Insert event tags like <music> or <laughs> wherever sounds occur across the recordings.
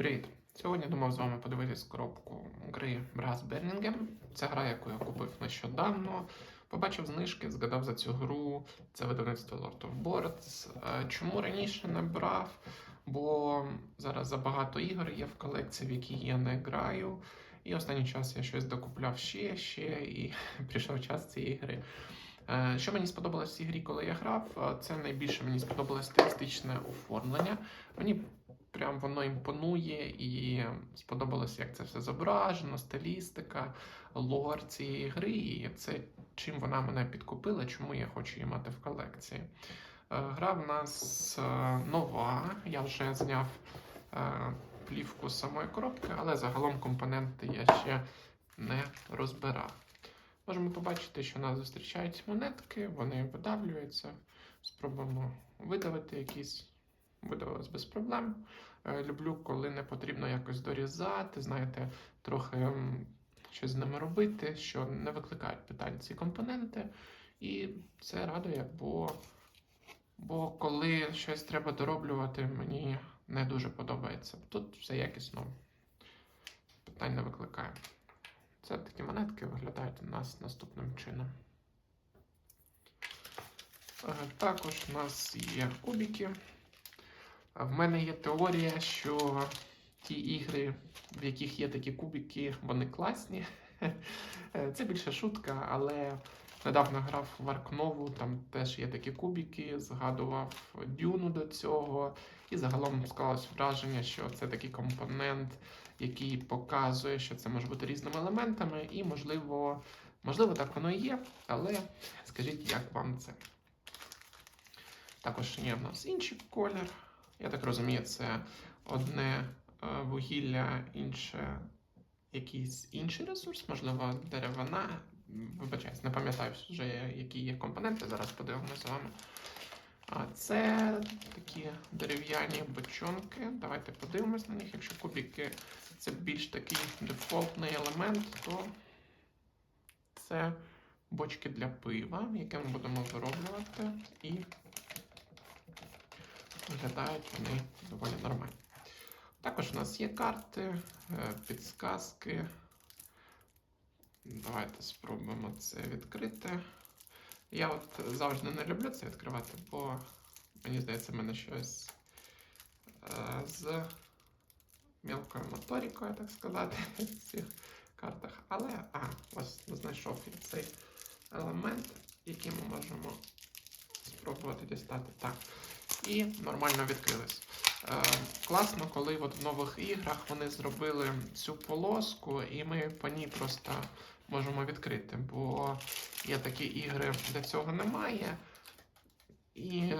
Привіт! Сьогодні думав з вами подивитись коробку гри Brass Birmingham. Це гра, яку я купив нещодавно. Побачив знижки, згадав за цю гру. Це видавництво Lord of Boards. Е, Чому раніше не брав? Бо зараз забагато ігор є в колекції, в які я не граю. І останній час я щось докупляв ще, ще, і <laughs> прийшов час цієї гри. Е, Що мені сподобалось в цій грі, коли я грав, е, це найбільше мені сподобалось стилістичне оформлення. Мені прям воно імпонує і сподобалось, як це все зображено, стилістика, лор цієї гри, і це чим вона мене підкупила, чому я хочу її мати в колекції. Е, Гра в нас е, нова, я вже зняв е, плівку з самої коробки, але загалом компоненти я ще не розбирав. Можемо побачити, що нас зустрічають монетки, вони видавлюються. Спробуємо видавити якісь. Видавилось без проблем. Е, Люблю, коли не потрібно якось дорізати, знаєте, трохи щось з ними робити, що не викликають питань ці компоненти. І це радує, бо, бо коли щось треба дороблювати, мені не дуже подобається. Тут все якісно, питань не викликає. Це такі монетки виглядають у нас наступним чином. Е, Також у нас є кубики. В мене є теорія, що ті ігри, в яких є такі кубики, вони класні. <laughs> Це більше шутка, але недавно грав в Аркнову, там теж є такі кубики, згадував Дюну до цього. І загалом склалось враження, що це такий компонент, який показує, що це може бути різними елементами, і можливо, можливо, так воно і є, але скажіть, як вам це? Також є в нас інший колір. Я так розумію, це одне е, вугілля, інше якийсь інший ресурс, можливо, деревина. Вибачаюсь, не пам'ятаю вже, які є компоненти. Зараз подивимося з вами. А це такі дерев'яні бочонки. Давайте подивимось на них. Якщо кубики це більш такий дефолтний елемент, то це бочки для пива, яке ми будемо вироблювати. І виглядають вони доволі нормально. Також у нас є карти, е, підсказки. Давайте спробуємо це відкрити. Я от завжди не люблю це відкривати, бо мені здається, в мене щось е, з мілкою моторикою, так сказати, <laughs> в цих картах. Але, а, ось знайшов я цей елемент, який ми можемо спробувати дістати. Так. І нормально відкрились. Е, класно, коли от в нових іграх вони зробили цю полоску, і ми по ній просто можемо відкрити. Бо є такі ігри, де цього немає. І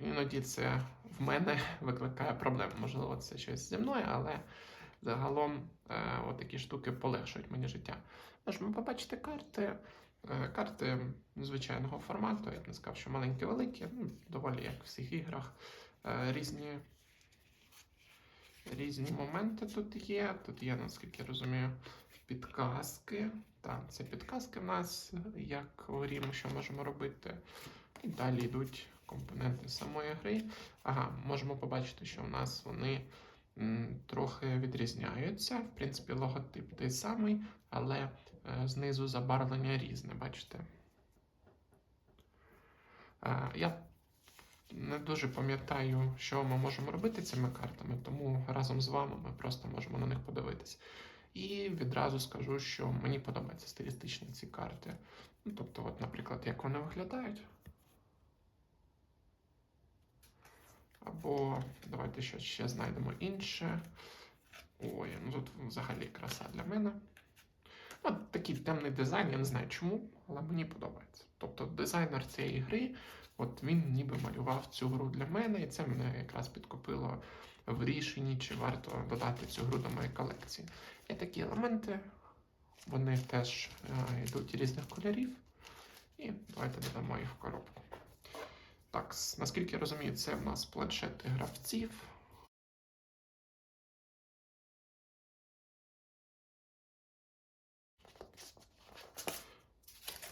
іноді це в мене <laughs> викликає проблеми. Можливо, це щось зі мною, але загалом е, такі штуки полегшують мені життя. Можемо побачити карти. Е, Карти звичайного формату, я б не сказав, що маленькі великі, ну, доволі як в всіх іграх. Е, Різні, різні моменти тут є. Тут є, наскільки я розумію, підказки. Так, це підказки в нас, як говоримо, що можемо робити. І далі йдуть компоненти самої гри. Ага, можемо побачити, що в нас вони трохи відрізняються. В принципі, логотип той самий, але е, знизу забарвлення різне, бачите? Е, Я не дуже пам'ятаю, що ми можемо робити цими картами, тому разом з вами ми просто можемо на них подивитись. І відразу скажу, що мені подобаються стилістичні ці карти. Ну, тобто, от, наприклад, як вони виглядають. Або давайте щось ще знайдемо інше. Ой, ну тут взагалі краса для мене. От такий темний дизайн, я не знаю чому, але мені подобається. Тобто дизайнер цієї гри, от він ніби малював цю гру для мене, і це мене якраз підкупило в рішенні, чи варто додати цю гру до моєї колекції. Є такі елементи, вони теж е, йдуть різних кольорів. І давайте додамо їх в коробку. Так, наскільки я розумію, це в нас планшети гравців.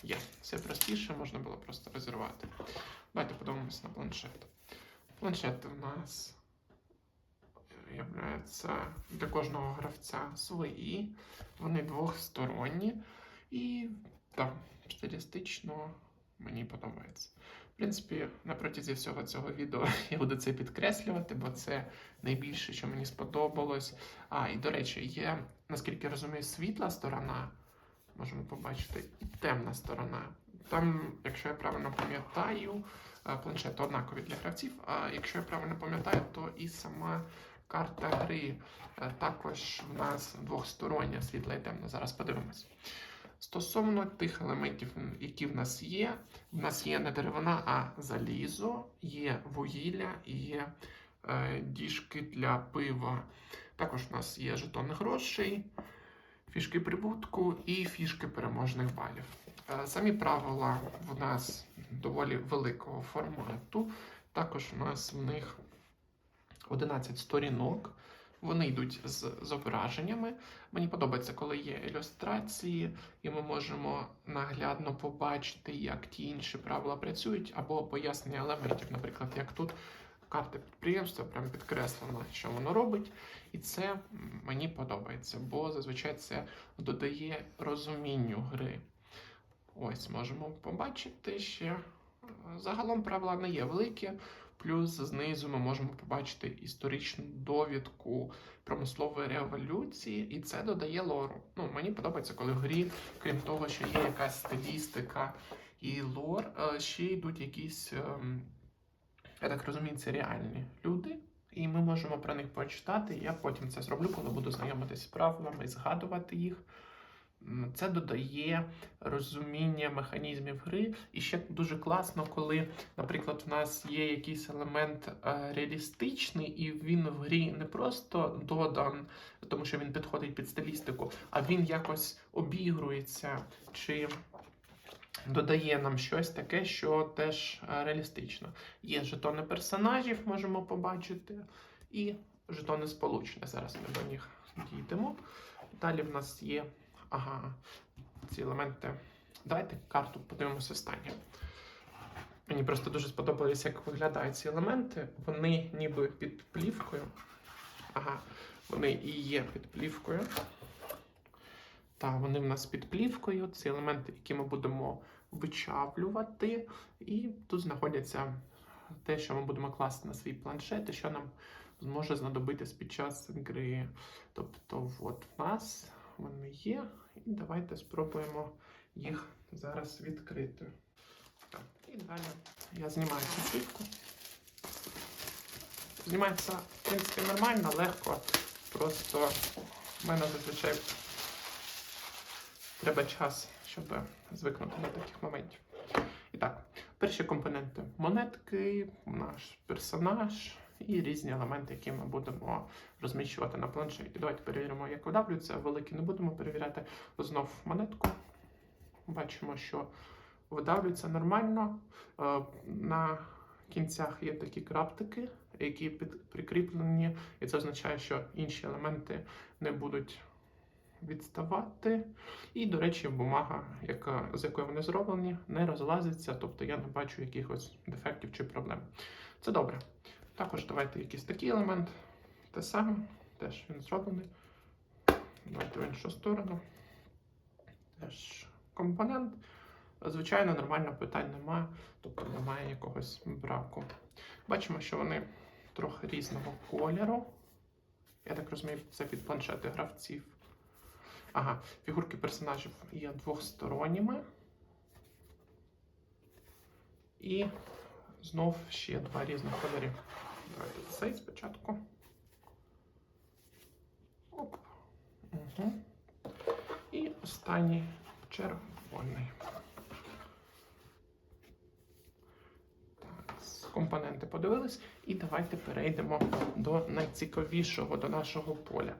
Є, все простіше, можна було просто розірвати. Давайте подивимося на планшет. Планшет у нас являються для кожного гравця свої. Вони двохсторонні і так, стилістично мені подобається. В принципі, на протязі всього цього відео я буду це підкреслювати, бо це найбільше, що мені сподобалось. А, і до речі, є, наскільки я розумію, світла сторона, можемо побачити, і темна сторона. Там, якщо я правильно пам'ятаю, е, планшети однакові для гравців, а якщо я правильно пам'ятаю, то і сама карта гри е, також в нас двохстороння, світла і темна. Зараз подивимось. Стосовно тих елементів, які в нас є, в нас є не деревина, а залізо, є вугілля, є е, діжки для пива. Також в нас є жетони грошей, фішки прибутку і фішки переможних балів. Е, Самі правила в нас доволі великого формату. Також у нас в них 11 сторінок. Вони йдуть з зображеннями. Мені подобається, коли є ілюстрації, і ми можемо наглядно побачити, як ті інші правила працюють, або пояснення елементів, наприклад, як тут карта підприємства, прям підкреслено, що воно робить. І це мені подобається, бо зазвичай це додає розумінню гри. Ось можемо побачити ще. Загалом правила не є великі. Плюс знизу ми можемо побачити історичну довідку промислової революції, і це додає лору. Ну, мені подобається, коли в грі, крім того, що є якась стилістика і лор, е, ще йдуть якісь, ем, я так розумію, це реальні люди. І ми можемо про них почитати. Я потім це зроблю, коли буду знайомитися з правилами згадувати їх. Це додає розуміння механізмів гри. І ще дуже класно, коли, наприклад, в нас є якийсь елемент е, реалістичний, і він в грі не просто додан, тому що він підходить під стилістику, а він якось обігрується чи додає нам щось таке, що теж е, реалістично. Є жетони персонажів, можемо побачити, і жетони сполучення. Зараз ми до них дійдемо. Далі в нас є ага, ці елементи. Давайте карту подивимося останнє. Мені просто дуже сподобалось, як виглядають ці елементи. Вони ніби під плівкою. Ага, вони і є під плівкою. Та вони в нас під плівкою. Ці елементи, які ми будемо вичавлювати. І тут знаходяться те, що ми будемо класти на свій планшет, і що нам зможе знадобитись під час гри. Тобто, от в нас вони є. І давайте спробуємо їх зараз відкрити. Так, і далі я знімаю цю плівку. Знімається, в принципі, нормально, легко. Просто в мене зазвичай треба час, щоб звикнути до таких моментів. І так, перші компоненти монетки, наш персонаж і різні елементи, які ми будемо розміщувати на планшеті. Давайте перевіримо, як видавлюється. Великі не будемо перевіряти. Знов монетку. Бачимо, що видавлюється нормально. Е, На кінцях є такі краптики, які прикріплені, і це означає, що інші елементи не будуть відставати. І, до речі, бумага, яка, з якої вони зроблені, не розлазиться, тобто я не бачу якихось дефектів чи проблем. Це добре. Також давайте якийсь такий елемент. Те саме, теж він зроблений. Давайте в іншу сторону. Теж компонент. Звичайно, нормально питань немає, тобто немає якогось браку. Бачимо, що вони трохи різного кольору. Я так розумію, це під планшети гравців. Ага, фігурки персонажів є двохсторонніми. І знов ще два різних кольорів. Давайте цей спочатку. Оп. Угу. І останній червоний. Компоненти подивились. І давайте перейдемо до найцікавішого, до нашого поля.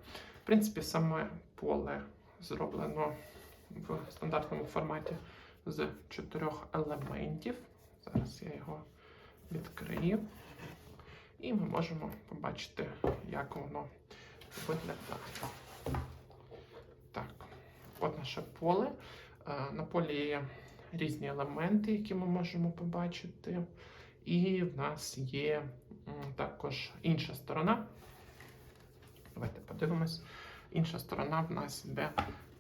В принципі, саме поле зроблено в стандартному форматі з чотирьох елементів. Зараз я його відкрию. І ми можемо побачити, як воно виглядає. Так, от наше поле. Е, На полі є різні елементи, які ми можемо побачити. І в нас є також інша сторона. Давайте подивимось. Інша сторона в нас йде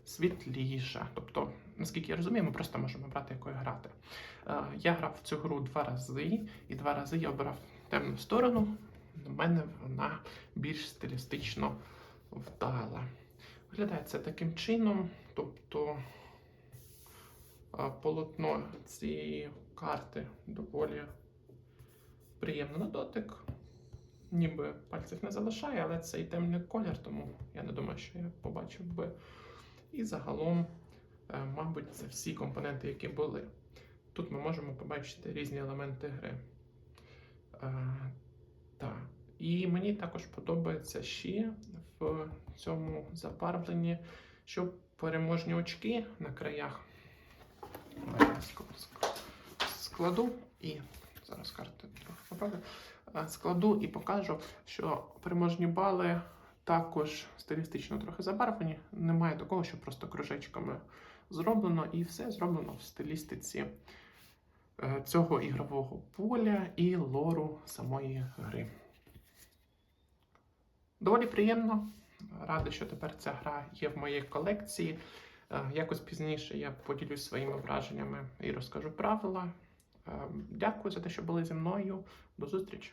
світліша. Тобто, наскільки я розумію, ми просто можемо брати якою грати. Е, Я грав в цю гру два рази, і два рази я обрав темну сторону. У мене вона більш стилістично вдала. Виглядає це таким чином, тобто е, полотно цієї карти доволі приємно на дотик. Ніби пальців не залишає, але це і темний колір, тому я не думаю, що я побачив би. І загалом, е, мабуть, це всі компоненти, які були. Тут ми можемо побачити різні елементи гри. Е, так. І мені також подобається ще в цьому забарвленні, що переможні очки на краях складу і зараз карти трохи поправлю. Е, Складу і покажу, що переможні бали також стилістично трохи забарвлені. Немає такого, що просто кружечками зроблено, і все зроблено в стилістиці е, цього ігрового поля і лору самої гри. Доволі приємно. Радий, що тепер ця гра є в моїй колекції. Е, Якось пізніше я поділюсь своїми враженнями і розкажу правила. Дякую за те, що були зі мною. До зустрічі!